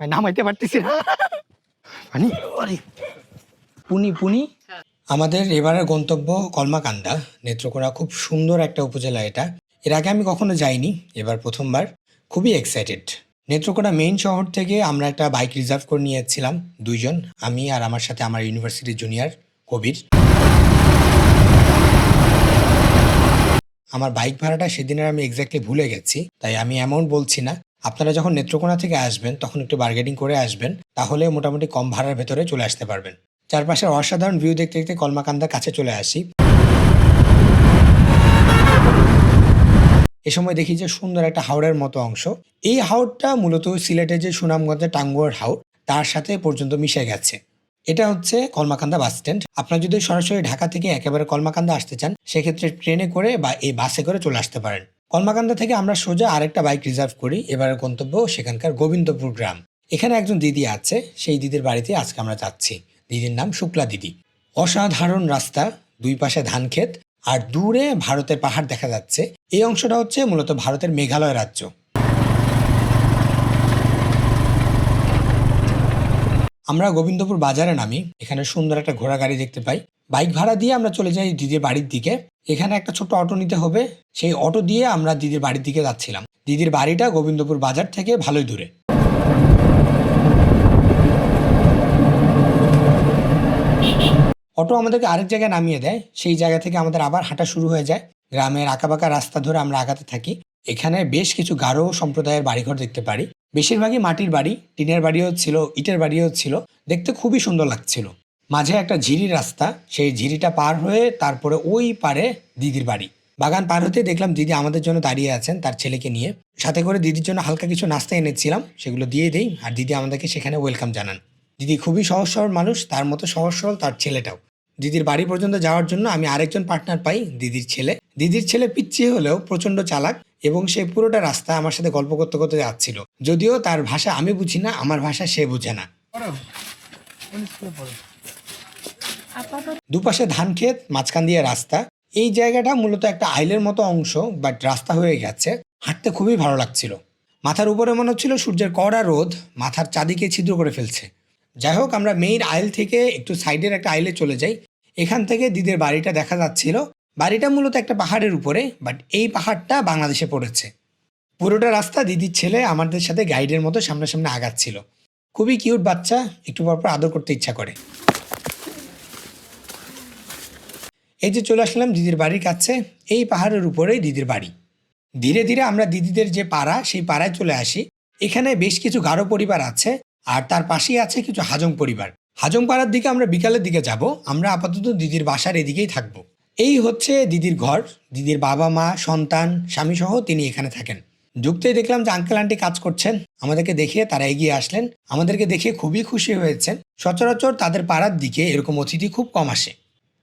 ভাই নামাইতে পারতেছি না। আরে পুনি পুনি। আমাদের এবারের গন্তব্য কলমাকান্দা নেত্রকোনা। খুব সুন্দর একটা উপজেলা এটা। এর আগে আমি কখনো যাইনি এবার প্রথমবার। খুবই এক্সাইটেড নেত্রকোনা মেইন শহর থেকে আমরা একটা বাইক রিজার্ভ করে নিয়ে নিয়েছিলাম দুইজন আমি আর আমার সাথে আমার ইউনিভার্সিটির জুনিয়র কবির। আমার বাইক ভাড়াটা সেদিনের আমি এক্স্যাক্টলি ভুলে গেছি তাই আমি অ্যামাউন্ট বলছি না। আপনারা যখন নেত্রকোনা থেকে আসবেন, তখন একটু বার্গেনিং করে আসবেন, তাহলে মোটামুটি কম ভাড়ার ভেতরে চলে আসতে পারবেন। চারপাশের অসাধারণ ভিউ দেখতে দেখতে কলমাকান্দার কাছে চলে আসি। এ সময় দেখি যে সুন্দর একটা হাওড়ের মতো অংশ। এই হাওড়টা মূলত সিলেটের যে সুনামগঞ্জের টাঙ্গুয়ার হাওড়, তার সাথে পর্যন্ত মিশে গেছে। এটা হচ্ছে কলমাকান্দা বাস স্ট্যান্ড। আপনার যদি সরাসরি ঢাকা থেকে একেবারে কলমাকান্দা আসতে চান, সেক্ষেত্রে ট্রেনে করে বা এই বাসে করে চলে আসতে পারেন। কলমাকান্দা থেকে আমরা সোজা আরেকটা বাইক রিজার্ভ করি। এবারের গন্তব্য সেখানকার গোবিন্দপুর গ্রাম। এখানে একজন দিদি আছে, সেই দিদির বাড়িতে আজকে আমরা যাচ্ছি। দিদির নাম শুক্লা দিদি। অসাধারণ রাস্তা, দুই পাশে ধান ক্ষেত, আর দূরে ভারতের পাহাড় দেখা যাচ্ছে। এই অংশটা হচ্ছে মূলত ভারতের মেঘালয় রাজ্য। আমরা গোবিন্দপুর বাজারে নামি। এখানে সুন্দর একটা ঘোড়া গাড়ি দেখতে পাই। বাইক ভাড়া দিয়ে আমরা চলে যাই দিদির বাড়ির দিকে। এখানে একটা ছোট্ট অটো নিতে হবে। সেই অটো দিয়ে আমরা দিদির বাড়ির দিকে যাচ্ছিলাম। দিদির বাড়িটা গোবিন্দপুর বাজার থেকে ভালোই দূরে। অটো আমাদেরকে আরেক জায়গায় নামিয়ে দেয়। সেই জায়গা থেকে আমাদের আবার হাঁটা শুরু হয়ে যায়। গ্রামের আঁকাবাঁকা রাস্তা ধরে আমরা আগাতে থাকি। এখানে বেশ কিছু গারো সম্প্রদায়ের বাড়িঘর দেখতে পারি। বেশিরভাগই মাটির বাড়ি, টিনের বাড়িও ছিল, ইটের বাড়িও ছিল। দেখতে খুবই সুন্দর লাগছিল। মাঝে একটা ঝিরি রাস্তা, সেই ঝিরিটা পার হয়ে তারপরে ওই পারে দিদির বাড়ি। বাগান পার হতে দেখলাম দিদি আমাদের জন্য দাঁড়িয়ে আছেন তার ছেলেকে নিয়ে। সাথে করে দিদির জন্য হালকা কিছু নাস্তা এনেছিলাম, সেগুলো দিয়ে দেই আর দিদি আমাদেরকে সেখানে ওয়েলকাম জানান। দিদি খুবই সহজ সরল মানুষ, তার মতো সহজ সরল তার ছেলেটাও। দিদির বাড়ি পর্যন্ত যাওয়ার জন্য আমি আরেকজন পার্টনার পাই দিদির ছেলে। দিদির ছেলে পিচ্ছি হলেও প্রচণ্ড চালাক এবং সে পুরোটা রাস্তা আমার সাথে গল্প করতে করতে যাচ্ছিল। যদিও তার ভাষা আমি বুঝি না, আমার ভাষা সে বুঝে না। দুপাশে ধান ক্ষেত, মাঝখান দিয়ে রাস্তা। এই জায়গাটা মূলত একটা আইলের মতো অংশ বাট রাস্তা হয়ে গেছে। হাঁটতে খুবই ভালো লাগছিল। মাথার উপরে মনে হচ্ছিল সূর্যের কড়া রোদ, মাথার চাঁদিকে ছিদ্র করে ফেলছে। যাই হোক, আমরা মেইন আইল থেকে একটু সাইডের একটা আইলে চলে যাই। এখান থেকে দিদির বাড়িটা দেখা যাচ্ছিল। বাড়িটা মূলত একটা পাহাড়ের উপরে বাট এই পাহাড়টা বাংলাদেশে পড়েছে। পুরোটা রাস্তা দিদির ছেলে আমাদের সাথে গাইডের মতো সামনাসামনি আগাচ্ছিল। খুবই কিউট বাচ্চা, একটু পর পর আদর করতে ইচ্ছা করে। এই যে চলে আসলাম দিদির বাড়ির কাছে, এই পাহাড়ের উপরেই দিদির বাড়ি। ধীরে ধীরে আমরা দিদিদের যে পাড়া, সেই পাড়ায় চলে আসি। এখানে বেশ কিছু গারো পরিবার আছে, আর তার পাশেই আছে কিছু হাজং পরিবার। হাজং পাড়ার দিকে আমরা বিকালের দিকে যাব, আমরা আপাতত দিদির বাসার এদিকেই থাকব। এই হচ্ছে দিদির ঘর, দিদির বাবা মা, সন্তান, স্বামী সহ তিনি এখানে থাকেন। যুক্তই দেখলাম যে আঙ্কেল আন্টি কাজ করছেন। আমাদেরকে দেখে তারা এগিয়ে আসলেন। আমাদেরকে দেখে খুবই খুশি হয়েছেন। সচরাচর তাদের পাড়ার দিকে এরকম অতিথি খুব কম আসে।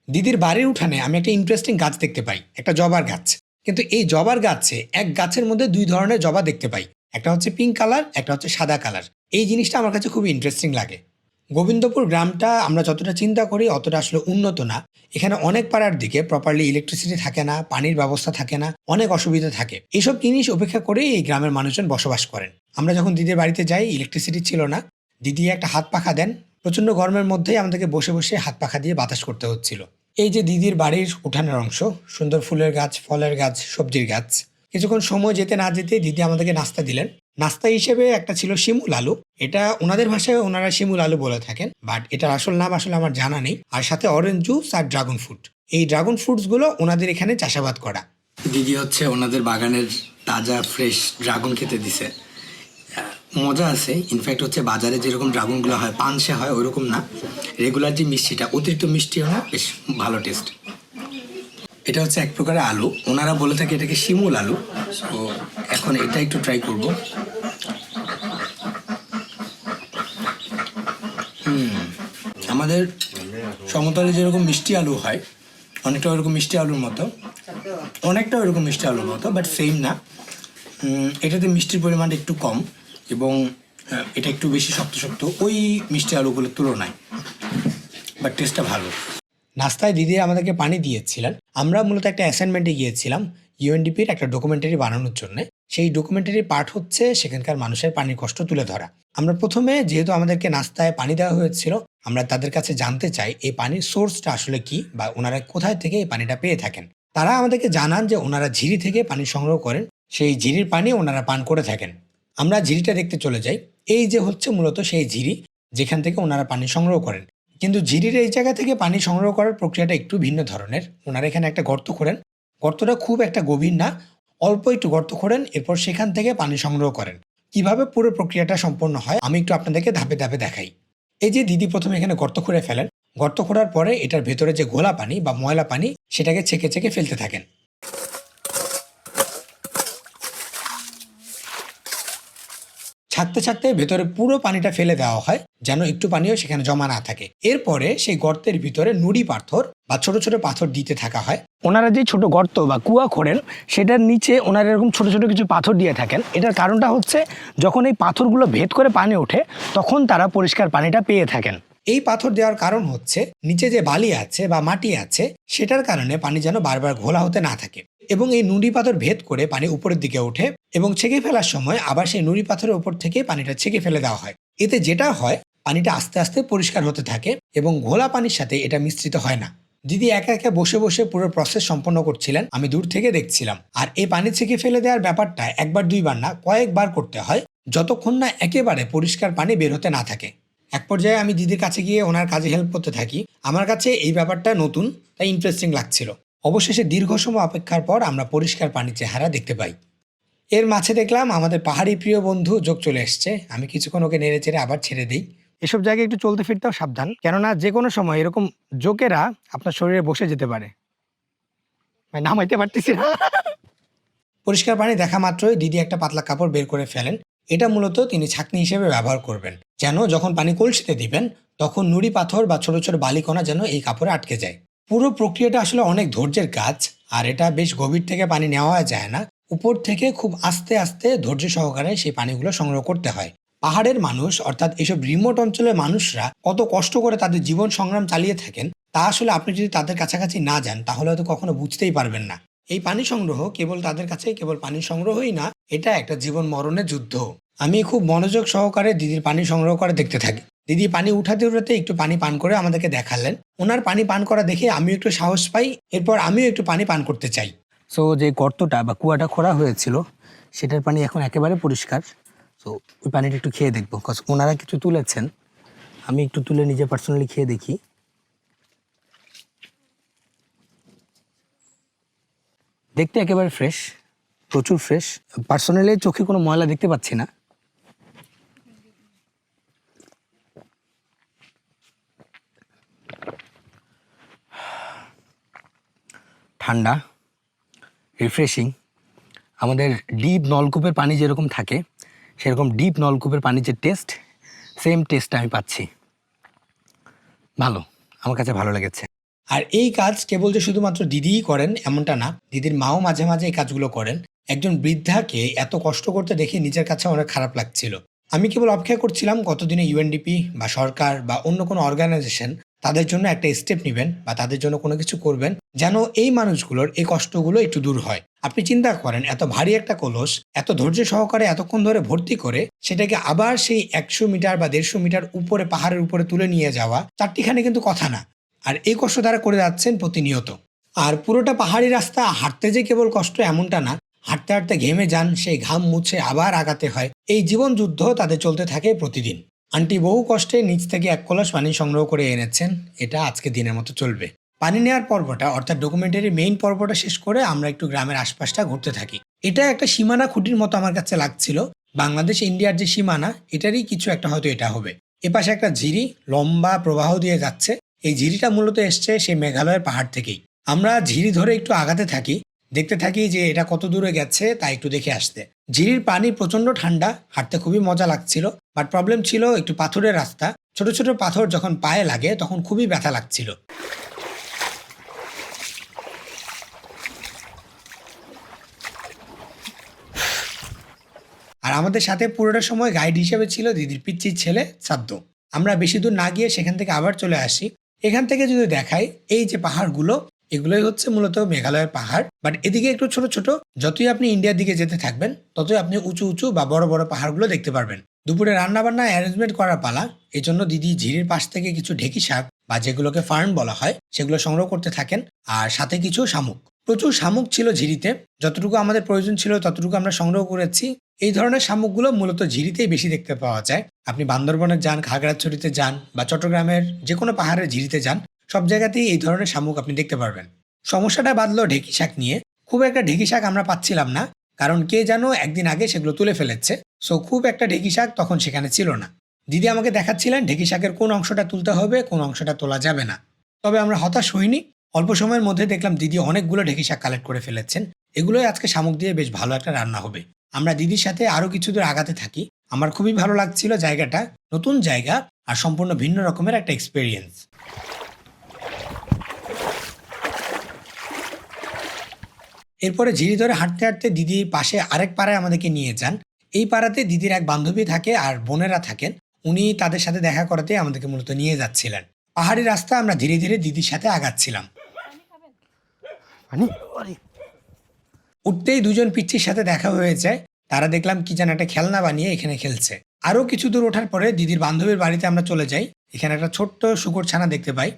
দিদির বাড়ির উঠানে আমি একটা ইন্টারেস্টিং গাছ দেখতে পাই, একটা জবার গাছ। কিন্তু এই জবার গাছে এক গাছের মধ্যে দুই ধরনের জবা দেখতে পাই, একটা হচ্ছে পিঙ্ক কালার একটা হচ্ছে সাদা কালার এই জিনিসটা আমার কাছে খুবই ইন্টারেস্টিং লাগে। গোবিন্দপুর গ্রামটা আমরা যতটা চিন্তা করি অতটা আসলে উন্নত না। এখানে অনেক পাড়ার দিকে প্রপারলি ইলেকট্রিসিটি থাকে না, পানির ব্যবস্থা থাকে না, অনেক অসুবিধা থাকে। এইসব জিনিস উপেক্ষা করেই এই গ্রামের মানুষজন বসবাস করেন। আমরা যখন দিদির বাড়িতে যাই ইলেকট্রিসিটি ছিল না। দিদি একটা হাত পাখা দেন প্রচণ্ড গরমের মধ্যেই আমাদেরকে বসে বসে হাত পাখা দিয়ে বাতাস করতে হচ্ছিল। এই যে দিদির বাড়ির উঠানের অংশ, সুন্দর ফুলের গাছ, ফলের গাছ, সবজির গাছ। কিছুক্ষণ সময় যেতে না যেতে দিদি আমাদেরকে নাস্তা দিলেন। নাস্তা হিসেবে একটা ছিল শিমুল আলু। এটা ওনাদের ভাষায় ওনারা শিমুল আলু বলে থাকেন, বাট এটার আসল নাম আসলে আমার জানা নেই। আর সাথে অরেঞ্জ জুস আর ড্রাগন ফ্রুট এই ড্রাগন ফ্রুটসগুলো ওনাদের এখানে চাষাবাদ করা। দিদি হচ্ছে ওনাদের বাগানের তাজা ফ্রেশ ড্রাগন খেতে দিছে। মজা আছে। ইনফ্যাক্ট হচ্ছে বাজারে যেরকম ড্রাগনগুলো হয়, পানসে হয়, ওরকম না। রেগুলার যে মিষ্টিটা, অতিরিক্ত মিষ্টি হয় বেশ ভালো টেস্ট এটা হচ্ছে এক প্রকারের আলু। ওনারা বলে থাকে এটাকে শিমুল আলু। তো এখন এটা একটু ট্রাই করব। আমাদের সমতলে যেরকম মিষ্টি আলু হয়, অনেকটা ওরকম মিষ্টি আলুর মতো। অনেকটা ওরকম মিষ্টি আলুর মতো বাট সেম না। এটাতে মিষ্টির পরিমাণটা একটু কম। এবং এটা একটু বেশি শক্ত শক্ত, ওই মিষ্টি আলুগুলোর তুলনায়। বাট টেস্টটা ভালো। নাস্তায় দিদি আমাদেরকে পানি দিয়েছিলেন। আমরা মূলত একটা অ্যাসাইনমেন্টে গিয়েছিলাম ইউএনডিপির একটা ডকুমেন্টারি বানানোর জন্য। সেই ডকুমেন্টারি পার্ট হচ্ছে সেখানকার মানুষের পানির কষ্ট তুলে ধরা। আমরা প্রথমে যেহেতু আমাদেরকে নাস্তায় পানি দেওয়া হয়েছিল, আমরা তাদের কাছে জানতে চাই এই পানির সোর্সটা আসলে কি বা ওনারা কোথায় থেকে এই পানিটা পেয়ে থাকেন। তারা আমাদেরকে জানান যে ওনারা ঝিরি থেকে পানি সংগ্রহ করেন। সেই ঝিরির পানি ওনারা পান করে থাকেন। আমরা ঝিরিটা দেখতে চলে যাই। এই যে হচ্ছে মূলত সেই ঝিরি, যেখান থেকে ওনারা পানি সংগ্রহ করেন। কিন্তু ঝিরির এই জায়গা থেকে পানি সংগ্রহ করার প্রক্রিয়াটা একটু ভিন্ন ধরনের। ওনারা এখানে একটা গর্ত করেন গর্তটা খুব একটা গভীর না, অল্প একটু গর্ত করেন এরপর সেখান থেকে পানি সংগ্রহ করেন। কীভাবে পুরো প্রক্রিয়াটা সম্পন্ন হয়, আমি একটু আপনাদেরকে ধাপে ধাপে দেখাই। এই যে দিদি প্রথমে এখানে গর্ত করে ফেলেন। গর্ত করার পরে এটার ভেতরে যে ঘোলা পানি বা ময়লা পানি, সেটাকে ছেঁকে ছেঁকে ফেলতে থাকেন। ছাড়তে ছাড়তে ভেতরে পুরো পানিটা ফেলে দেওয়া হয় যেন একটু পানিও সেখানে জমা না থাকে। এরপরে সেই গর্তের ভিতরে নুড়ি পাথর বা ছোট ছোট পাথর দিতে থাকা হয়। ওনারা যে ছোট গর্ত বা কুয়া খোঁড়েন সেটার নিচে ওনারা এরকম ছোট ছোট কিছু পাথর দিয়ে থাকেন। এটার কারণটা হচ্ছে যখন এই পাথরগুলো ভেদ করে পানি ওঠে তখন তারা পরিষ্কার পানিটা পেয়ে থাকেন। এই পাথর দেওয়ার কারণ হচ্ছে নিচে যে বালি আছে বা মাটি আছে সেটার কারণে পানি যেন বারবার ঘোলা হতে না থাকে। এবং এই নুড়ি পাথর ভেদ করে পানি উপরের দিকে ওঠে এবং ছেঁকে ফেলার সময় আবার সেই নুড়ি পাথরের উপর থেকে পানিটা ছেঁকে ফেলে দেওয়া হয়। এতে যেটা হয়, পানিটা আস্তে আস্তে পরিষ্কার হতে থাকে এবং ঘোলা পানির সাথে এটা মিশ্রিত হয় না। দিদি একা একা বসে বসে পুরো প্রসেস সম্পন্ন করছিলেন, আমি দূর থেকে দেখছিলাম। আর এই পানি ছেঁকে ফেলে দেওয়ার ব্যাপারটা একবার দুইবার না, কয়েকবার করতে হয়, যতক্ষণ না একেবারে পরিষ্কার পানি বের হতে না থাকে। এক পর্যায়ে আমি দিদির কাছে গিয়ে ওনার কাজে হেল্প করতে থাকি। আমার কাছে এই ব্যাপারটা নতুন, তাই ইন্টারেস্টিং লাগছিল। অবশেষে দীর্ঘ সময় অপেক্ষার পর আমরা পরিষ্কার পানির চেহারা দেখতে পাই। এর মাঝে দেখলাম আমাদের পাহাড়ি প্রিয় বন্ধু যোগ চলে এসছে। আমি কিছুক্ষণ ওকে নেড়ে চেড়ে আবার ছেড়ে দিই। এসব জায়গায় একটু চলতে ফিরতেও সাবধান, কেননা যে কোনো সময় এরকম জোকেরা আপনার শরীরে বসে যেতে পারে। ভাই নামাইতে পারতেছি না। পরিষ্কার পানি দেখা মাত্রই দিদি একটা পাতলা কাপড় বের করে ফেলেন। এটা মূলত তিনি ছাকনি হিসেবে ব্যবহার করবেন। যেন যখন পানি কলসিতে দিবেন, তখন নুড়ি পাথর বা ছোট ছোট বালিকণা যেন এই কাপড়ে আটকে যায়। পুরো প্রক্রিয়াটা আসলে অনেক ধৈর্যের কাজ, আর এটা বেশ গভীর থেকে পানি নেওয়া যায় না। উপর থেকে খুব আস্তে আস্তে ধৈর্য সহকারে সেই পানিগুলো সংগ্রহ করতে হয়। পাহাড়ের মানুষ, অর্থাৎ এসব রিমোট অঞ্চলের মানুষরা, কত কষ্ট করে তাদের জীবন সংগ্রাম চালিয়ে থাকেন, তা আসলে আপনি যদি তাদের কাছাকাছি না যান, তাহলে হয়তো কখনো বুঝতেই পারবেন না। এই পানি সংগ্রহ কেবল তাদের কাছে কেবল পানি সংগ্রহই না, এটা একটা জীবন মরণের যুদ্ধ। আমি খুব মনোযোগ সহকারে দিদির পানি সংগ্রহ করে দেখতে থাকি। দিদি পানি উঠাতে উঠাতে একটু পানি পান করে আমাদেরকে দেখালেন। ওনার পানি পান করা দেখে আমিও একটু সাহস পাই, এরপর আমিও একটু পানি পান করতে চাই। সো যে গর্তটা বা কুয়াটা খোঁড়া হয়েছিল, সেটার পানি এখন একেবারে পরিষ্কার। সো ওই পানিটা একটু খেয়ে দেখব কজ ওনারা কিছু তুলেছেন। আমি একটু তুলে নিজে পার্সোনালি খেয়ে দেখি। দেখতে একেবারে ফ্রেশ প্রচুর ফ্রেশ পার্সোনালি চোখে কোনো ময়লা দেখতে পাচ্ছি না। ঠান্ডা রিফ্রেশিং আমাদের ডিপ নলকূপের পানি যেরকম থাকে, সেরকম ডিপ নলকূপের পানির যে টেস্ট সেম টেস্ট আমি পাচ্ছি। ভালো, আমার কাছে ভালো লেগেছে। আর এই কাজ কেবল যে শুধুমাত্র দিদিই করেন এমনটা না, দিদির মাও মাঝে মাঝে এই কাজগুলো করেন। একজন বৃদ্ধাকে এত কষ্ট করতে দেখে নিজের কাছে অনেক খারাপ লাগছিল। আমি কেবল অপেক্ষা করছিলাম কতদিনে ইউএনডিপি বা সরকার বা অন্য কোনো অর্গানাইজেশন তাদের জন্য একটা স্টেপ নেবেন বা তাদের জন্য কোনো কিছু করবেন যেন এই মানুষগুলোর এই কষ্টগুলো একটু দূর হয়। আপনি চিন্তা করেন, এত ভারী একটা কলস, এত ধৈর্য সহকারে এতক্ষণ ধরে ভর্তি করে সেটাকে আবার সেই একশো মিটার বা দেড়শো মিটার উপরে, পাহাড়ের উপরে তুলে নিয়ে যাওয়া, চারটিখানে কিন্তু কথা না। আর এই কষ্ট তারা করে যাচ্ছেন প্রতিনিয়ত। আর পুরোটা পাহাড়ি রাস্তা, হাঁটতে যে কেবল কষ্ট এমনটা না। হাঁটতে হাঁটতে ঘেমে যান, সেই ঘাম মুছে আবার আগাতে হয়। এই জীবন যুদ্ধ তাদের চলতে থাকে প্রতিদিন। আন্টি বহু কষ্টে নিচ থেকে এক কলস পানি সংগ্রহ করে এনেছেন। এটা আজকে দিনের মতো চলবে। পানি নেওয়ার পর্বটা, অর্থাৎ ডকুমেন্টারি মেইন পর্বটা শেষ করে আমরা একটু গ্রামের আশপাশটা ঘুরতে থাকি। এটা একটা সীমানা খুঁটির মতো আমার কাছে লাগছিল। বাংলাদেশ, ইন্ডিয়ার যে সীমানা, এটারই কিছু একটা হয়তো এটা হবে। এপাশে একটা ঝিরি, লম্বা প্রবাহ দিয়ে যাচ্ছে। এই ঝিরিটা মূলত এসছে সেই মেঘালয়ের পাহাড় থেকেই। আমরা ঝিরি ধরে একটু আগাতে থাকি। দেখতে থাকি যে এটা কত দূরে গেছে তা একটু দেখে আসতে। ঝিরির পানি প্রচণ্ড ঠান্ডা, হাঁটতে খুবই মজা লাগছিল বাট প্রবলেম ছিল একটু পাথরের রাস্তা। ছোট ছোট পাথর যখন পায়ে লাগে, তখন খুবই ব্যথা লাগছিল। আর আমাদের সাথে পুরোটা সময় গাইড হিসেবে ছিল দিদির পিচ্চির ছেলে, সাদ্দ। আমরা বেশি দূর না গিয়ে সেখান থেকে আবার চলে আসি। এখান থেকে যদি দেখাই, এই যে পাহাড়গুলো এগুলোই হচ্ছে মূলত মেঘালয়ের পাহাড়। বাট এদিকে একটু ছোট ছোট, যতই আপনি ইন্ডিয়ার দিকে যেতে থাকবেন, ততই আপনি উঁচু উঁচু বা বড় বড় পাহাড়গুলো দেখতে পারবেন। দুপুরে রান্না বান্না অ্যারেঞ্জমেন্ট করার পালা এই জন্য দিদি ঝিরির পাশ থেকে কিছু ঢেকি শাক বা যেগুলোকে ফার্ন বলা হয়, সেগুলো সংগ্রহ করতে থাকেন, আর সাথে কিছু শামুক। প্রচুর শামুক ছিল ঝিরিতে, যতটুকু আমাদের প্রয়োজন ছিল ততটুকু আমরা সংগ্রহ করেছি। এই ধরনের শামুকগুলো মূলত ঝিরিতেই বেশি দেখতে পাওয়া যায়। আপনি বান্দরবনে যান, খাগড়াছড়িতে যান বা চট্টগ্রামের যে কোনো পাহাড়ের ঝিরিতে যান সব জায়গাতেই এই ধরনের শামুক আপনি দেখতে পারবেন। সমস্যাটা বাদলো ঢেকি শাক নিয়ে। খুব একটা ঢেকি শাক আমরা পাচ্ছিলাম না, কারণ কে যেন একদিন আগে সেগুলো তুলে ফেলেছে। সো খুব একটা ঢেকি শাক তখন সেখানে ছিল না। দিদি আমাকে দেখাচ্ছিলেন ঢেকি শাকের কোন অংশটা তুলতে হবে, কোন অংশটা তোলা যাবে না। তবে আমরা হতাশ হইনি। অল্প সময়ের মধ্যে দেখলাম দিদি অনেকগুলো ঢেকি শাক কালেক্ট করে ফেলেছেন। এগুলোই আজকে শামুক দিয়ে বেশ ভালো একটা রান্না হবে। আমরা দিদির সাথে আরও কিছু দূর আগাতে থাকি। আমার খুবই ভালো লাগছিল জায়গাটা, নতুন জায়গা আর সম্পূর্ণ ভিন্ন রকমের একটা এক্সপিরিয়েন্স এরপরে ঝিরি ধরে হাঁটতে হাঁটতে দিদির পাশে আরেক পাড়ায় আমাদেরকে নিয়ে যান। এই পাড়াতে দিদির এক বান্ধবী থাকে আর বোনেরা থাকেন। উনি তাদের সাথে দেখা করাতে আমাদেরকে মূলত নিয়ে যাচ্ছিলেন। পাহাড়ি রাস্তা আমরা ধীরে ধীরে দিদির সাথে আগাচ্ছিলাম। উঠতেই দুজন পিচ্ছির সাথে দেখা হয়ে যায়। তারা দেখলাম কি যেন একটা খেলনা বানিয়ে এখানে খেলছে। আরও কিছু দূর ওঠার পরে দিদির বান্ধবীর বাড়িতে আমরা চলে যাই। এখানে একটা ছোট্ট শুকর ছানা দেখতে পাই।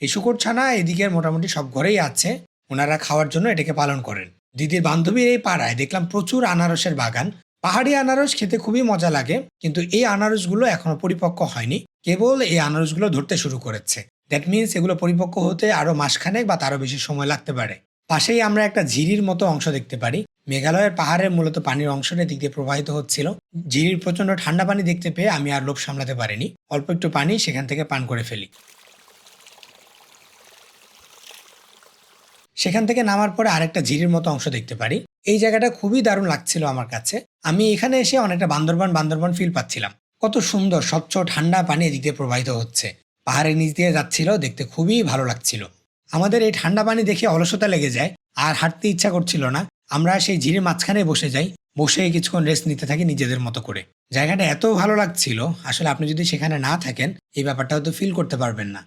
এই শুকর ছানা এদিকের মোটামুটি সব ঘরেই আছে। ওনারা খাওয়ার জন্য এটাকে পালন করেন। দিদির বান্ধবীর এই পাড়ায় দেখলাম প্রচুর আনারসের বাগান। পাহাড়ি আনারস খেতে খুবই মজা লাগে, কিন্তু এই আনারসগুলো এখনও পরিপক্ক হয়নি। কেবল এই আনারসগুলো ধরতে শুরু করেছে। দ্যাট মিনস এগুলো পরিপক্ক হতে আরও মাসখানেক বা তারও বেশি সময় লাগতে পারে। পাশেই আমরা একটা ঝিরির মতো অংশ দেখতে পারি। মেঘালয়ের পাহাড়ের মূলত পানির অংশটা দিক দিয়ে প্রবাহিত হচ্ছিল। ঝিরির প্রচণ্ড ঠান্ডা পানি দেখতে পেয়ে আমি আর লোভ সামলাতে পারিনি। অল্প একটু পানি সেখান থেকে পান করে ফেলি। সেখান থেকে নামার পরে আরেকটা ঝিরির মতো অংশ দেখতে পারি। এই জায়গাটা খুবই দারুণ লাগছিল আমার কাছে। আমি এখানে এসে অনেকটা বান্দরবান বান্দরবান ফিল পাচ্ছিলাম। কত সুন্দর, স্বচ্ছ, ঠান্ডা পানি এদিক দিয়ে প্রবাহিত হচ্ছে। পাহাড়ের নিচ দিয়ে যাচ্ছিল, দেখতে খুবই ভালো লাগছিল। আমাদের এই ঠান্ডা পানি দেখে অলসতা লেগে যায়, আর হাঁটতে ইচ্ছা করছিল না। আমরা সেই ঝিরির মাঝখানে বসে যাই, বসে কিছুক্ষণ রেস্ট নিতে থাকি নিজেদের মতো করে। জায়গাটা এত ভালো লাগছিল, আসলে আপনি যদি সেখানে না থাকেন, এই ব্যাপারটা হয়তো ফিল করতে পারবেন না।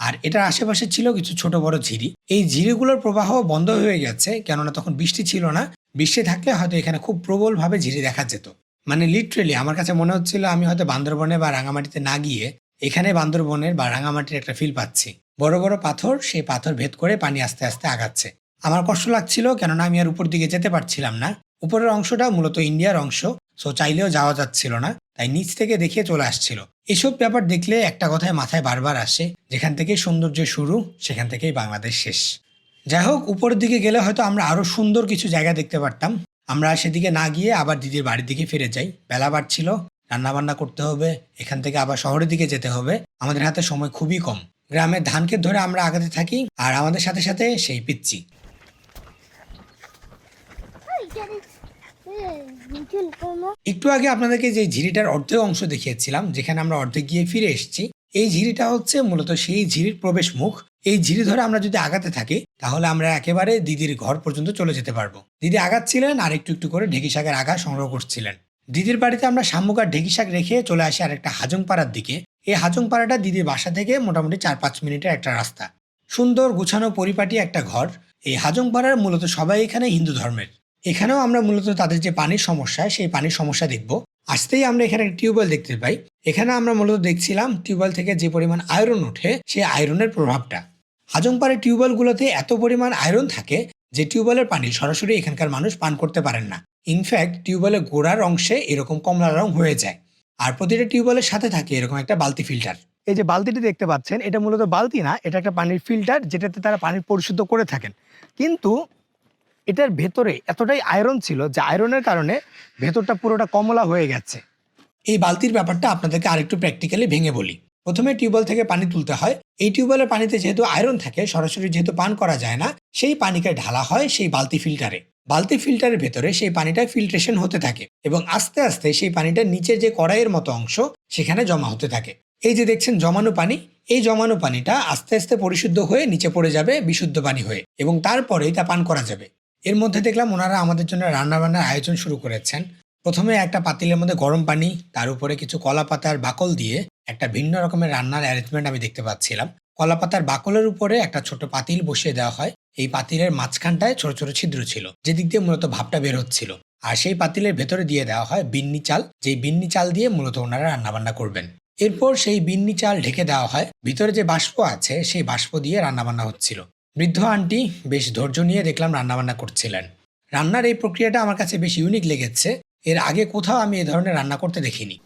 আর এটার আশেপাশে ছিল কিছু ছোট বড় ঝিরি। এই ঝিরিগুলোর প্রবাহ বন্ধ হয়ে গেছে, কেননা তখন বৃষ্টি ছিল না। বৃষ্টি থাকলে হয়তো এখানে খুব প্রবলভাবে ঝিরি দেখা যেত। মানে লিটারেলি আমার কাছে মনে হচ্ছিল আমি হয়তো বান্দরবনে বা রাঙামাটিতে না গিয়ে এখানে বান্দরবনের বা রাঙামাটির একটা ফিল পাচ্ছি। বড় বড় পাথর, সেই পাথর ভেদ করে পানি আস্তে আস্তে আগাচ্ছে। আমার কষ্ট লাগছিল, কেননা আমি আর উপর দিকে যেতে পারছিলাম না। উপরের অংশটা মূলত ইন্ডিয়ার অংশ সো চাইলেও যাওয়া যাচ্ছিল না। তাই নিচ থেকে দেখে চলে আসছিল। এসব ব্যাপার দেখলে একটা কথায় মাথায় বারবার আসে, যেখান থেকে সৌন্দর্য শুরু, সেখান থেকেই বাংলাদেশ শেষ। যাই হোক, উপরের দিকে গেলে হয়তো আমরা আরও সুন্দর কিছু জায়গা দেখতে পারতাম। আমরা সেদিকে না গিয়ে আবার দিদির বাড়ির দিকে ফিরে যাই। বেলা বাড়ছিল রান্না বান্না করতে হবে, এখান থেকে আবার শহরের দিকে যেতে হবে। আমাদের হাতে সময় খুবই কম। গ্রামের ধানকে ধরে আমরা আগাতে থাকি, আর আমাদের সাথে সাথে সেই পিচ্ছি একটু আগে আপনাদেরকে যে ঝিরিটার অর্ধেক অংশ দেখিয়েছিলাম, যেখানে আমরা অর্ধেক গিয়ে ফিরে এসেছি, এই ঝিরিটা হচ্ছে মূলত সেই ঝিরির প্রবেশ মুখ। এই ঝিরি ধরে আমরা যদি আগাতে থাকি, তাহলে আমরা একেবারে দিদির ঘর পর্যন্ত চলে যেতে পারব। দিদি আগাচ্ছিলেন আর একটু একটু করে ঢেকি শাকের আগা সংগ্রহ করছিলেন। দিদির বাড়িতে আমরা শামুক আর ঢেকি শাক রেখে চলে আসি আরেকটা হাজং পাড়ার দিকে। এই হাজং পাড়াটা দিদির বাসা থেকে মোটামুটি চার পাঁচ মিনিটের একটা রাস্তা। সুন্দর গুছানো পরিপাটি একটা ঘর। এই হাজং পাড়ার মূলত সবাই এখানে হিন্দু ধর্মের। এখানেও আমরা মূলত তাদের যে পানির সমস্যা, সেই পানির সমস্যা দেখব। আসতেই আমরা এখানে টিউবওয়েল দেখতে পাই। এখানে আমরা মূলত দেখছিলাম টিউবওয়েল থেকে যে পরিমাণ আয়রন ওঠে, সেই আয়রনের প্রভাবটা। হাজংপাড়ের টিউবওয়েলগুলোতে এত পরিমাণ আয়রন থাকে যে টিউবওয়েলের পানি সরাসরি এখানকার মানুষ পান করতে পারেন না। ইনফ্যাক্ট টিউবওয়েলের গোড়ার অংশে এরকম কমলা রং হয়ে যায়। আর প্রতিটা টিউবওয়েলের সাথে থাকে এরকম একটা বালতি ফিল্টার। এই যে বালতিটি দেখতে পাচ্ছেন, এটা মূলত বালতি না, এটা একটা পানির ফিল্টার যেটাতে তারা পানি পরিশুদ্ধ করে থাকেন। কিন্তু এটার ভেতরে এতটাই আয়রন ছিল যে আয়রনের কারণে ভেতরটা পুরোটা কমলা হয়ে গেছে। এই বালতির ব্যাপারটা আপনাদেরকে আরেকটু প্র্যাকটিক্যালি ভেঙে বলি। প্রথমে টিউবওয়েল থেকে পানি তুলতে হয়। এই টিউবওয়েলের পানিতে যেহেতু আয়রন থাকে, সরাসরি যেহেতু পান করা যায় না, সেই পানিকে ঢালা হয় সেই বালতি ফিল্টারে বালতি ফিল্টারের ভেতরে সেই পানিটা ফিল্ট্রেশন হতে থাকে এবং আস্তে আস্তে সেই পানিটা নিচের যে কড়াইয়ের মতো অংশ, সেখানে জমা হতে থাকে। এই যে দেখছেন জমানো পানি, এই জমানো পানিটা আস্তে আস্তে পরিশুদ্ধ হয়ে নিচে পড়ে যাবে, বিশুদ্ধ পানি হয়ে এবং তারপরেই তা পান করা যাবে। এর মধ্যে দেখলাম ওনারা আমাদের জন্য রান্নাবান্নার আয়োজন শুরু করেছেন। প্রথমে একটা পাতিলের মধ্যে গরম পানি, তার উপরে কিছু কলা পাতার বাকল দিয়ে একটা ভিন্ন রকমের রান্নার অ্যারেঞ্জমেন্ট আমি দেখতে পাচ্ছিলাম। কলা পাতার বাকলের উপরে একটা ছোট পাতিল বসিয়ে দেওয়া হয়। এই পাতিলের মাঝখানটায় ছোট ছোট ছিদ্র ছিল, যেদিক দিয়ে মূলত ভাবটা বের হচ্ছিল। আর সেই পাতিলের ভেতরে দিয়ে দেওয়া হয় বিন্নি চাল, যেই বিন্নি চাল দিয়ে মূলত ওনারা রান্নাবান্না করবেন। এরপর সেই বিন্নি চাল ঢেকে দেওয়া হয়। ভিতরে যে বাষ্প আছে, সেই বাষ্প দিয়ে রান্নাবান্না হচ্ছিল। বৃদ্ধ আন্টি বেশ ধৈর্য নিয়ে দেখলাম রান্নাবান্না করছিলেন। রান্নার এই প্রক্রিয়াটা আমার কাছে বেশ ইউনিক লেগেছে। এর আগে কোথাও আমি এ ধরনের রান্না করতে দেখিনি।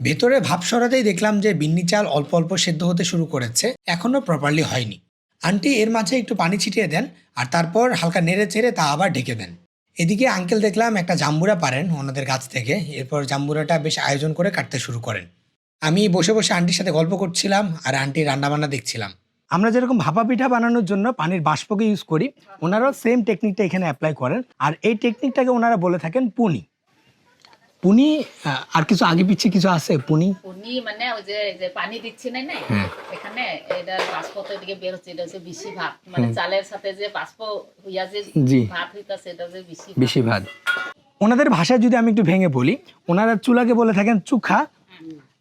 ভেতরে ভাব সরাতেই দেখলাম যে বিন্নি চাল অল্প অল্প সেদ্ধ হতে শুরু করেছে, এখনও প্রপারলি হয়নি। আন্টি এর মাঝে একটু পানি ছিটিয়ে দেন আর তারপর হালকা নেড়ে চেড়ে তা আবার ঢেকে দেন। এদিকে আঙ্কেল দেখলাম একটা জাম্বুরা পারেন ওনাদের গাছ থেকে, এরপর জাম্বুরাটা বেশ আয়োজন করে কাটতে শুরু করেন। আমি বসে বসে আন্টির সাথে গল্প করছিলাম আর আন্টি রান্নাবান্না দেখছিলাম। আমরা যেরকম ভাপা পিঠা বানানোর জন্য পানির বাষ্পকে ইউজ করি ওনারাও সেম টেকনিকটা এখানে অ্যাপ্লাই করেন। আর এই টেকনিকটাকে ওনারা বলে থাকেন পুনি। পুনি আর কিছু আগে পিছিয়ে কিছু আছে? পুনি? উনি মানে ওই যে যে পানি দিচ্ছি না না? এখানে এটা বাষ্প তো এদিকে বের হচ্ছে এটা হচ্ছে বেশি ভাত মানে চালের সাথে যে বাষ্প হইয়া যে জি। ভাত হইতাছে এটা যে বেশি বেশি ভাত। ওনাদের ভাষায় যদি আমি একটু ভেঙে বলি ওনারা চুলাকে বলে থাকেন চুখা।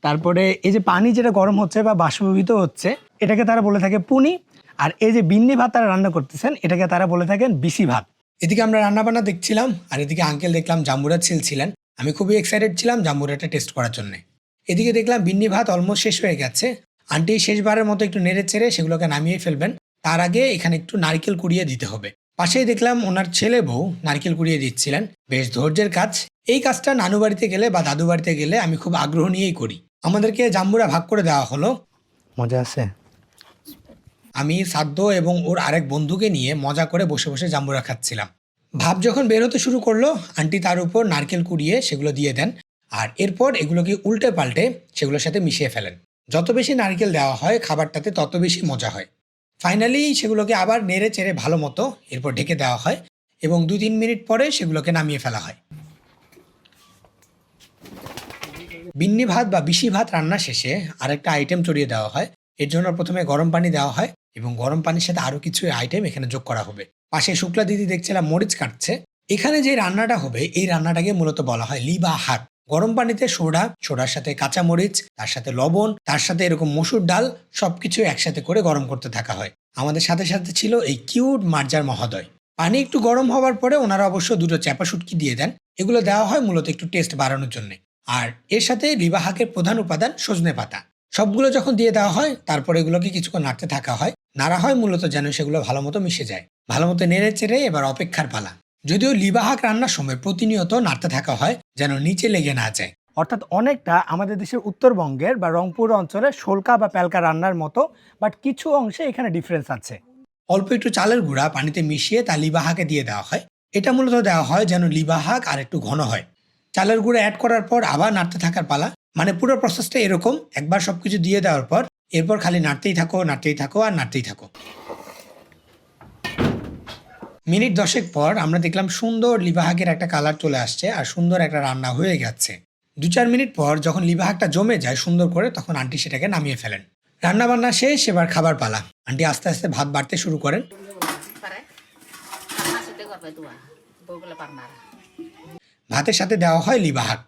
তারপরে এই যে পানি যেটা গরম হচ্ছে বা বাষ্পীভূত হচ্ছে, এটাকে তারা বলে থাকে পুনি। আর এই যে বিন্নি ভাত তারা রান্না করতেছেন, এটাকে তারা বলে থাকেন বিশি ভাত। এদিকে আমরা রান্নাবান্না দেখছিলাম, আর এদিকে আঙ্কেল দেখলাম জাম্বুরা ছিলছিলেন আমি খুবই এক্সাইটেড ছিলাম জাম্বুরাটা টেস্ট করার জন্য। এদিকে দেখলাম বিন্নি ভাত অলমোস্ট শেষ হয়ে গেছে। আন্টি শেষবারের মতো একটু নেড়ে চেড়ে সেগুলোকে নামিয়ে ফেলবেন। তার আগে এখানে একটু নারকেল কুড়িয়ে দিতে হবে। পাশেই দেখলাম ওনার ছেলে বউ নারকেল কুড়িয়ে দিচ্ছিলেন। বেশ ধৈর্যের কাজ। এই কাজটা নানু বাড়িতে গেলে বা দাদু বাড়িতে গেলে আমি খুব আগ্রহ নিয়েই করি। আমাদেরকে জাম্বুরা ভাগ করে দেওয়া হলো। মজা আছে? আমি সাদ্য এবং ওর আরেক বন্ধুকে নিয়ে মজা করে বসে বসে জাম্বুরা খাচ্ছিলাম। ভাব যখন বের হতে শুরু করল আন্টি তার উপর নারকেল কুড়িয়ে সেগুলো দিয়ে দেন আর এরপর এগুলোকে উল্টে পাল্টে সেগুলোর সাথে মিশিয়ে ফেলেন। যত বেশি নারকেল দেওয়া হয় খাবারটাতে তত বেশি মজা হয়। ফাইনালি সেগুলোকে আবার নেড়ে চেড়ে ভালো মতো এরপর ঢেকে দেওয়া হয় এবং দু তিন মিনিট পরে সেগুলোকে নামিয়ে ফেলা হয়। বিন্নি ভাত বা বিশি ভাত রান্না শেষে আরেকটা আইটেম চড়িয়ে দেওয়া হয়। এর জন্য প্রথমে গরম পানি দেওয়া হয় এবং গরম পানির সাথে আরও কিছু আইটেম এখানে যোগ করা হবে। পাশে শুক্লা দিদি দেখছিলাম মরিচ কাটছে। এখানে যে রান্নাটা হবে, এই রান্নাটাকে মূলত বলা হয় লিবা হাক গরম পানিতে সোডা, সোডার সাথে কাঁচা মরিচ, তার সাথে লবণ, তার সাথে এরকম মসুর ডাল সবকিছু একসাথে করে গরম করতে থাকা হয়। আমাদের সাথে সাথে ছিল এই কিউট মার্জার মহোদয়। পানি একটু গরম হওয়ার পরে ওনারা অবশ্য দুটো চ্যাপা শুটকি দিয়ে দেন। এগুলো দেওয়া হয় মূলত একটু টেস্ট বাড়ানোর জন্য। আর এর সাথে লিবা হাকের প্রধান উপাদান সজনে পাতা। সবগুলো যখন দিয়ে দেওয়া হয় তারপর এগুলোকে কিছুক্ষণ নাড়তে থাকা হয়। নাড়া হয় মূলত যেন সেগুলো ভালো মতো মিশে যায়। ভালো মতো নেড়ে চেড়ে এবার অপেক্ষার পালা। যদিও লিবাহাক রান্নার সময় প্রতিনিয়ত নাড়তে থাকা হয় যেন নিচে লেগে না যায়। অর্থাৎ অনেকটা আমাদের দেশের উত্তরবঙ্গের বা রংপুর অঞ্চলে শোলকা বা প্যালকা রান্নার মতো বাট কিছু অংশে এখানে ডিফারেন্স আছে। অল্প একটু চালের গুঁড়া পানিতে মিশিয়ে তা লিবাহাকে দিয়ে দেওয়া হয়। এটা মূলত দেওয়া হয় যেন লিবাহাক আর একটু ঘন হয়। চালের গুঁড়া অ্যাড করার পর আবার নাড়তে থাকার পালা। মানে পুরো প্রসেসটা এরকম, একবার সবকিছু দিয়ে দেওয়ার পর, এরপর খালি নাড়তেই থাকো নাড়তেই থাকো আর নাড়তেই থাকো। মিনিট দশেক পর আমরা দেখলাম সুন্দর লিবাহাকের একটা কালার চলে আসছে আর সুন্দর একটা রান্না হয়ে গেছে। দু চার মিনিট পর যখন লিবাহাকটা জমে যায় সুন্দর করে, তখন আন্টি সেটাকে নামিয়ে ফেলেন। রান্না বান্না শেষ, এবার খাবার পালা। আন্টি আস্তে আস্তে ভাত বাড়তে শুরু করেন। ভাতের সাথে দেওয়া হয় লিবাহাক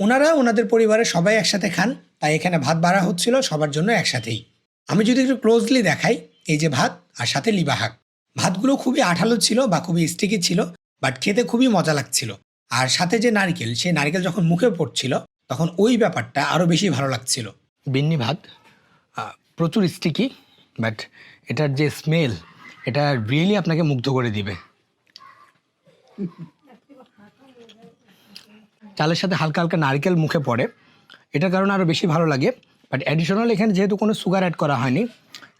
ওনারা ওনাদের পরিবারের সবাই একসাথে খান, তাই এখানে ভাত বাড়া হচ্ছিল সবার জন্য একসাথেই। আমি যদি একটু ক্লোজলি দেখাই, এই যে ভাত আর সাথে লিবাহাক ভাতগুলো খুবই আঠালো ছিল বা খুবই স্টিকি ছিল বাট খেতে খুবই মজা লাগছিল। আর সাথে যে নারকেল, সেই নারকেল যখন মুখে পড়ছিল, তখন ওই ব্যাপারটা আরও বেশি ভালো লাগছিল। বিন্নি ভাত প্রচুর স্টিকি বাট এটার যে স্মেল এটা রিয়েলি আপনাকে মুগ্ধ করে দিবে। চালের সাথে হালকা হালকা নারকেল মুখে পড়ে। এটার কারণে আরও বেশি ভালো লাগে। বাট অ্যাডিশনাল এখানে যেহেতু কোনো সুগার অ্যাড করা হয়নি,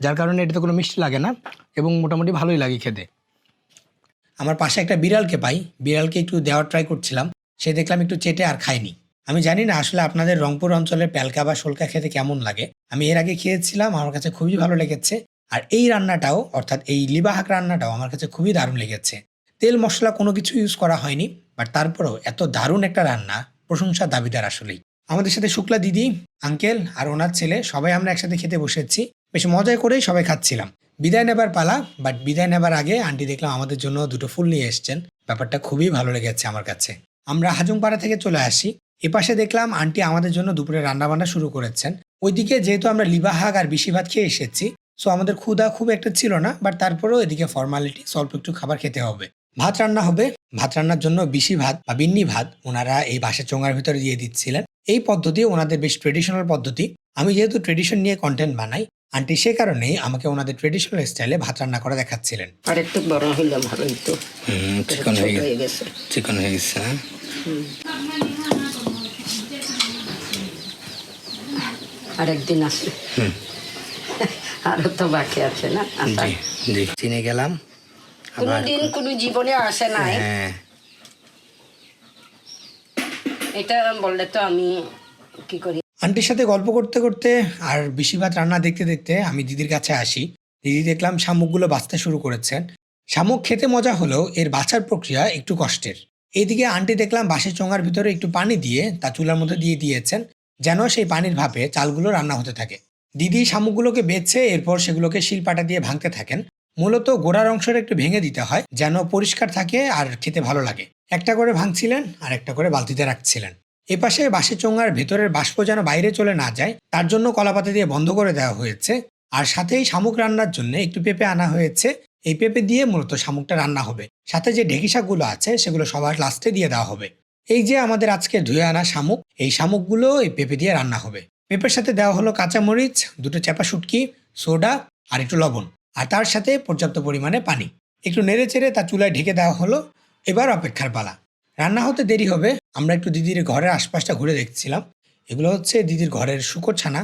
যার কারণে এটাতে কোনো মিষ্টি লাগে না এবং মোটামুটি ভালোই লাগে খেতে। আমার পাশে একটা বিড়ালকে পাই। বিড়ালকে একটু দেওয়ার ট্রাই করছিলাম। সে দেখলাম একটু চেটে আর খায়নি। আমি জানি না আসলে আপনাদের রংপুর অঞ্চলের প্যালকা বা শোলকা খেতে কেমন লাগে। আমি এর আগে খেয়েছিলাম, আমার কাছে খুবই ভালো লেগেছে। আর এই রান্নাটাও, অর্থাৎ এই লিবাহাক রান্নাটাও আমার কাছে খুবই দারুণ লেগেছে। তেল মশলা কোনো কিছু ইউজ করা হয়নি। বাট তারপরেও এত দারুণ একটা রান্না, প্রশংসা দাবিদার আসলেই। আমাদের সাথে শুক্লা দিদি, আঙ্কেল আর ওনার ছেলে, সবাই আমরা একসাথে খেতে বসেছি। বেশ মজা করেই সবাই খাচ্ছিলাম। বিদায় নেবার পালা বাট বিদায় নেবার আগে আন্টি দেখলাম আমাদের জন্য দুটো ফুল নিয়ে এসছেন। ব্যাপারটা খুবই ভালো লেগেছে আমার কাছে। আমরা হাজুংপাড়া থেকে চলে আসি। এপাশে দেখলাম আন্টি আমাদের জন্য দুপুরে রান্নাবান্না শুরু করেছেন। ওইদিকে যেহেতু আমরা লিবা হাগ আর বেশি ভাত খেয়ে এসেছি সো আমাদের ক্ষুধা খুব একটা ছিল না বাট তারপরেও এদিকে ফর্মালিটি অল্প একটু খাবার খেতে হবে। ভাত রান্না হবে। ভাত রান্নার জন্য বিশি ভাত বা বিন্নি ভাত ওনারা এই বাঁশের চোঙার ভিতরে দিয়ে দিচ্ছিলেন। এই পদ্ধতি ওনাদের বেশ ট্রেডিশনাল পদ্ধতি। আমি যেহেতু ট্রেডিশন নিয়ে কন্টেন্ট বানাই আন্টি সে কারণে আমাকে ওনাদের ট্রেডিশনাল স্টাইলে ভাত রান্না করে দেখাচ্ছিলেন। আর একটু বড় হইলে ভালো হইতো। চিকন হয়ে গেছে। চিকন হয়ে গেছে হ্যাঁ? আর একদিন আরও তো বাকি আছে না জি। চিনে গেলাম। কোনোদিন কোনো জীবনে আসে নাই। হ্যাঁ। এটা বললে তো আমি কি করি? আন্টির সাথে গল্প করতে করতে আর বেশি ভাত রান্না দেখতে দেখতে আমি দিদির কাছে আসি। দিদি দেখলাম শামুকগুলো বাঁচতে শুরু করেছেন। শামুক খেতে মজা হলেও এর বাছার প্রক্রিয়া একটু কষ্টের। এইদিকে আন্টি দেখলাম বাঁশের চোঙার ভিতরে একটু পানি দিয়ে তা চুলার মধ্যে দিয়ে দিয়েছেন যেন সেই পানির ভাপে চালগুলো রান্না হতে থাকে। দিদি শামুকগুলোকে বেছে এরপর সেগুলোকে শিলপাটা দিয়ে ভাঙতে থাকেন। মূলত গোড়ার অংশটা একটু ভেঙে দিতে হয়, যেন পরিষ্কার থাকে আর খেতে ভালো লাগে। একটা করে ভাঙছিলেন, আর একটা করে বালতিতে রাখছিলেন। এপাশে বাঁশের চোঙার ভেতরের বাষ্প যেন বাইরে চলে না যায়, তার জন্য কলাপাতা দিয়ে বন্ধ করে দেওয়া হয়েছে। আর সাথেই শামুক রান্নার জন্য একটু পেঁপে আনা হয়েছে। এই পেঁপে দিয়ে মূলত শামুকটা রান্না হবে। সাথে যে ঢেকি শাকগুলো আছে, সেগুলো সবার লাস্টে দিয়ে দেওয়া হবে। এই যে আমাদের আজকে ধুয়ে আনা শামুক, এই শামুকগুলো এই পেঁপে দিয়ে রান্না হবে। পেঁপের সাথে দেওয়া হলো কাঁচামরিচ, দুটো চাপা শুটকি, সোডা, আর একটু লবণ। আর তার সাথে পর্যাপ্ত পরিমাণে পানি। একটু নেড়ে চেড়ে তা চুলায় ঢেকে দেওয়া হলো। এবার অপেক্ষার পালা। রান্না হতে দেরি হবে। আমরা একটু দিদির ঘরের আশপাশটা ঘুরে দেখছিলাম। এগুলো হচ্ছে দিদির ঘরের শুকর ছানা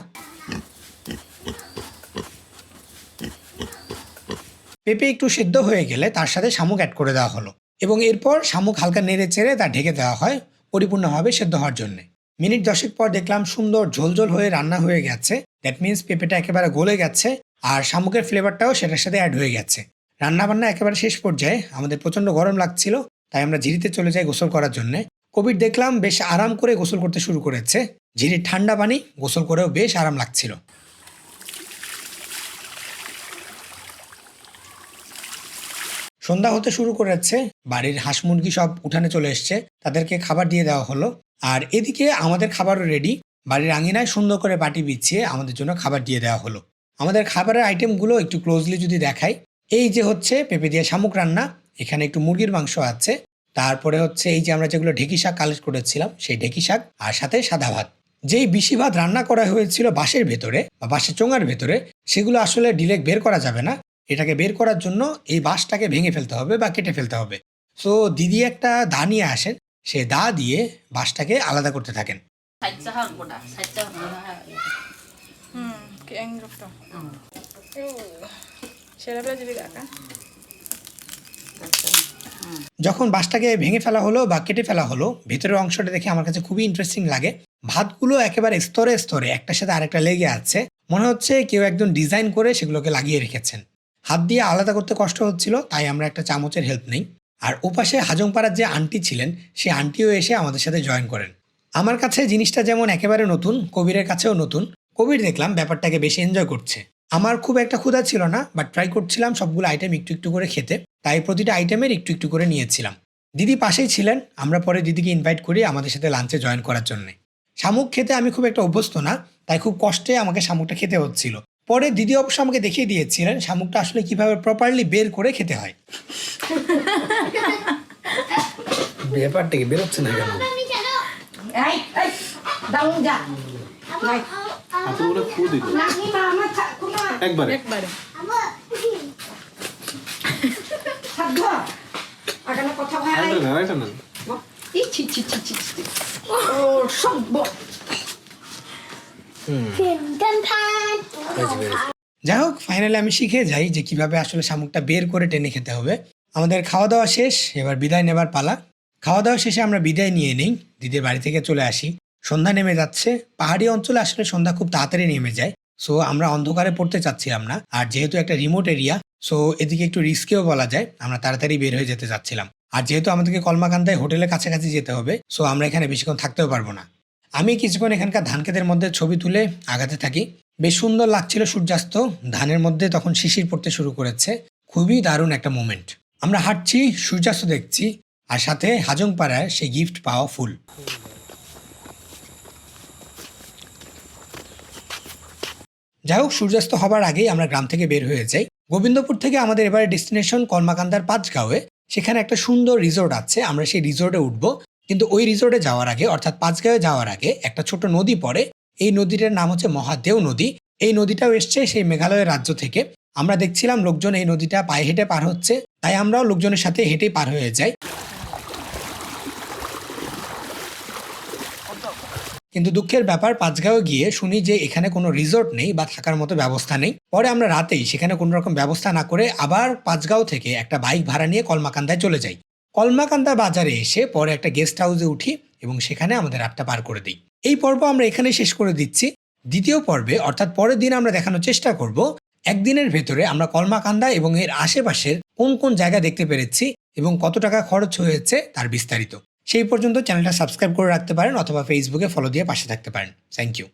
পেঁপে একটু সেদ্ধ হয়ে গেলে তার সাথে শামুক অ্যাড করে দেওয়া হলো এবং এরপর শামুক হালকা নেড়ে চেড়ে তা ঢেকে দেওয়া হয় পরিপূর্ণভাবে সেদ্ধ হওয়ার জন্য। মিনিট দশেক পর দেখলাম সুন্দর ঝোলঝোল হয়ে রান্না হয়ে গেছে। দ্যাট মিন্স পেঁপেটা একেবারে গলে গেছে। আর শামুকের ফ্লেভারটাও সেটার সাথে অ্যাড হয়ে গেছে। রান্নাবান্না একেবারে শেষ পর্যায়ে আমাদের প্রচণ্ড গরম লাগছিল, তাই আমরা ঝিরিতে চলে যাই গোসল করার জন্য। কোভিড দেখলাম বেশ আরাম করে গোসল করতে শুরু করেছে। ঝিরির ঠান্ডা পানি গোসল করেও বেশ আরাম লাগছিল। সন্ধ্যা হতে শুরু করেছে, বাড়ির হাঁস মুরগি সব উঠানে চলে এসছে, তাদেরকে খাবার দিয়ে দেওয়া হলো। আর এদিকে আমাদের খাবারও রেডি বাড়ির আঙিনায় সুন্দর করে বাটি বিছিয়ে আমাদের জন্য খাবার দিয়ে দেওয়া হলো। আমাদের খাবারের আইটেমগুলো একটু ক্লোজলি যদি দেখাই, এই যে হচ্ছে পেঁপে দিয়ে শামুক রান্না, এখানে একটু মুরগির মাংস আছে, তারপরে হচ্ছে এই যে আমরা যেগুলো ঢেকি শাক কালেক্ট করেছিলাম, সেই ঢেকি শাক আর সাথে সাদা ভাত। যেই বিশি ভাত রান্না করা হয়েছিল বাঁশের ভেতরে বা বাঁশের চোঙার ভেতরে, সেগুলো আসলে ডিলেক বের করা যাবে না। এটাকে বের করার জন্য এই বাঁশটাকে ভেঙে ফেলতে হবে বা কেটে ফেলতে হবে। সো দিদি একটা দা নিয়ে আসেন, সে দা দিয়ে বাঁশটাকে আলাদা করতে থাকেন। যখন বাসটাকে ভেঙে ফেলা হলো বা কেটে ফেলা হলো, ভেতরের অংশটা দেখে আমার কাছে খুবই ইন্টারেস্টিং লাগে। ভাতগুলো একেবারে স্তরে স্তরে, একটার সাথে আরেকটা লেগে আছে। মনে হচ্ছে কেউ একজন ডিজাইন করে সেগুলোকে লাগিয়ে রেখেছেন। হাত দিয়ে আলাদা করতে কষ্ট হচ্ছিল, তাই আমরা একটা চামচের হেল্প নেই। আর ওপাশে হাজংপাড়ার যে আন্টি ছিলেন, সে আন্টিও এসে আমাদের সাথে জয়েন করেন। আমার কাছে জিনিসটা যেমন একেবারে নতুন, কবিরের কাছেও নতুন কবির দেখলাম ব্যাপারটাকে বেশি এনজয় করছে। আমার খুব একটা ক্ষুধা ছিল না বাট ট্রাই করছিলাম সবগুলো আইটেম একটু একটু করে খেতে। তাই প্রতিটা আইটেমের একটু একটু করে নিয়েছিলাম। দিদি পাশেই ছিলেন আমরা পরে দিদিকে ইনভাইট করি আমাদের সাথে লাঞ্চে জয়েন করার জন্য। শামুক খেতে আমি খুব একটা অভ্যস্ত না তাই খুব কষ্টে আমাকে শামুকটা খেতে হচ্ছিল। পরে দিদি অবশ্য আমাকে দেখিয়ে দিয়েছিলেন শামুকটা আসলে কীভাবে প্রপারলি বের করে খেতে হয়। ব্যাপারটা কি বেরোচ্ছে না কেন? ফু দিল কোনো একবারে কথা ভাই ছি ছি ছি ছি ও সব যাই হোক ফাইনালি আমি শিখে যাই যে কীভাবে আসলে শামুকটা বের করে টেনে খেতে হবে। আমাদের খাওয়া দাওয়া শেষ এবার বিদায় নেবার পালা। খাওয়া দাওয়া শেষে আমরা বিদায় নিয়ে নিই দিদির বাড়ি থেকে চলে আসি। সন্ধ্যা নেমে যাচ্ছে। পাহাড়ি অঞ্চলে আসলে সন্ধ্যা খুব তাড়াতাড়ি নেমে যায়। সো আমরা অন্ধকারে পড়তে চাচ্ছিলাম না। আর যেহেতু একটা রিমোট এরিয়া সো এদিকে একটু রিস্কেও বলা যায়। আমরা তাড়াতাড়ি বের হয়ে যেতে চাচ্ছিলাম। আর যেহেতু আমাদেরকে কলমাকান্দায় হোটেলের কাছাকাছি যেতে হবে সো আমরা এখানে বেশিক্ষণ থাকতেও পারব না। আমি কিছুক্ষণ এখানকার ধান ক্ষেতের মধ্যে ছবি তুলে আগাতে থাকি। বেশ সুন্দর লাগছিল সূর্যাস্ত। ধানের মধ্যে তখন শিশির পড়তে শুরু করেছে। খুবই দারুণ একটা মোমেন্ট আমরা হাঁটছি, সূর্যাস্ত দেখছি। আর সাথে হাজংপাড়ায় সেই গিফট পাওয়া ফুল। যাই হোক সূর্যাস্ত হবার আগেই আমরা গ্রাম থেকে বের হয়ে যাই। গোবিন্দপুর থেকে আমাদের এবারে ডেস্টিনেশন কর্মাকান্দার পাঁচগাঁওয়ে। সেখানে একটা সুন্দর রিসোর্ট আছে, আমরা সেই রিসোর্টে উঠব। কিন্তু ওই রিসোর্টে যাওয়ার আগে, অর্থাৎ পাঁচগাঁওয়ে যাওয়ার আগে একটা ছোট নদী পড়ে। এই নদীটার নাম হচ্ছে মহাদেও নদী। এই নদীটাও এসছে সেই মেঘালয় রাজ্য থেকে। আমরা দেখছিলাম লোকজন এই নদীটা পায়ে হেঁটে পার হচ্ছে। তাই আমরাও লোকজনের সাথে হেঁটেই পার হয়ে যাই। কিন্তু দুঃখের ব্যাপার, পাঁচগাঁও গিয়ে শুনি যে এখানে কোনো রিসোর্ট নেই বা থাকার মতো ব্যবস্থা নেই। পরে আমরা রাতেই সেখানে কোনো রকম ব্যবস্থা না করে আবার পাঁচগাঁও থেকে একটা বাইক ভাড়া নিয়ে কলমাকান্দায় চলে যাই। কলমাকান্দা বাজারে এসে পরে একটা গেস্ট হাউসে উঠি এবং সেখানে আমাদের রাতটা পার করে দিই। এই পর্ব আমরা এখানে শেষ করে দিচ্ছি। দ্বিতীয় পর্বে, অর্থাৎ পরের দিন আমরা দেখানোর চেষ্টা করব, একদিনের ভেতরে আমরা কলমাকান্দা এবং এর আশেপাশের কোন কোন জায়গা দেখতে পেরেছি এবং কত টাকা খরচ হয়েছে তার বিস্তারিত। সেই পর্যন্ত চ্যানেলটা সাবস্ক্রাইব করে রাখতে পারেন অথবা ফেসবুকে ফলো দিয়ে পাশে থাকতে পারেন। Thank you